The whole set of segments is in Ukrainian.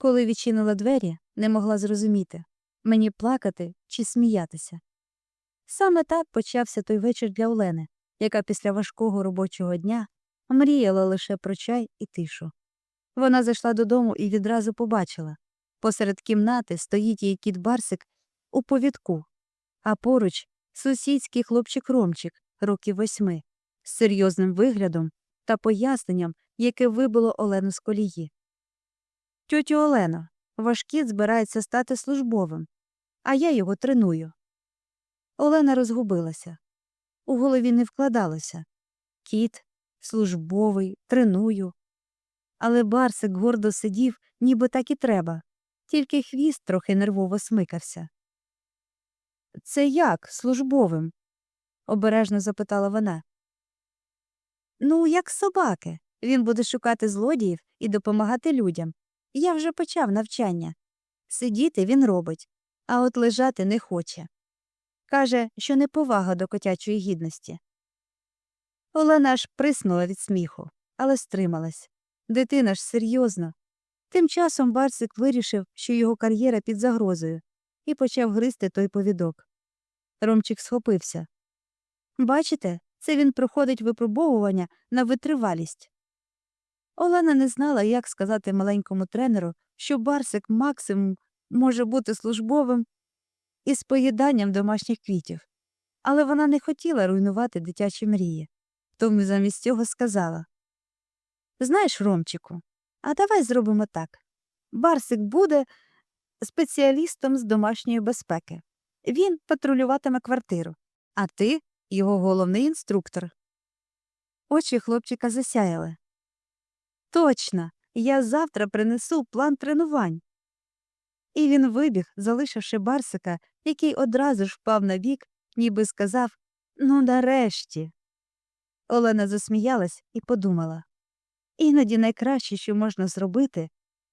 Коли відчинила двері, не могла зрозуміти мені плакати чи сміятися. Саме так почався той вечір для Олени, яка після важкого робочого дня мріяла лише про чай і тишу. Вона зайшла додому і відразу побачила посеред кімнати стоїть її кіт Барсик у повідку, а поруч сусідський хлопчик Ромчик, років восьми, з серйозним виглядом та поясненням, яке вибило Олену з колії. Тьотю Олено, ваш кіт збирається стати службовим, а я його треную. Олена розгубилася. У голові не вкладалося. Кіт, службовий, треную. Але Барсик гордо сидів, ніби так і треба, тільки хвіст трохи нервово смикався. Це як службовим? обережно запитала вона. Ну, як собаки. Він буде шукати злодіїв і допомагати людям. Я вже почав навчання. Сидіти він робить, а от лежати не хоче. Каже, що неповага до котячої гідності. Олена аж приснула від сміху, але стрималась. Дитина ж серйозно. Тим часом Барсик вирішив, що його кар'єра під загрозою, і почав гризти той повідок. Ромчик схопився. Бачите, це він проходить випробовування на витривалість. Олена не знала, як сказати маленькому тренеру, що Барсик максимум може бути службовим із поїданням домашніх квітів, але вона не хотіла руйнувати дитячі мрії, тому замість цього сказала Знаєш, Ромчику, а давай зробимо так. Барсик буде спеціалістом з домашньої безпеки. Він патрулюватиме квартиру, а ти його головний інструктор. Очі хлопчика засяяли. Точно, я завтра принесу план тренувань. І він вибіг, залишивши Барсика, який одразу ж впав на бік, ніби сказав Ну, нарешті. Олена засміялась і подумала іноді найкраще, що можна зробити,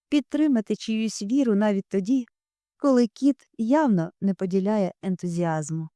підтримати чиюсь віру навіть тоді, коли кіт явно не поділяє ентузіазму.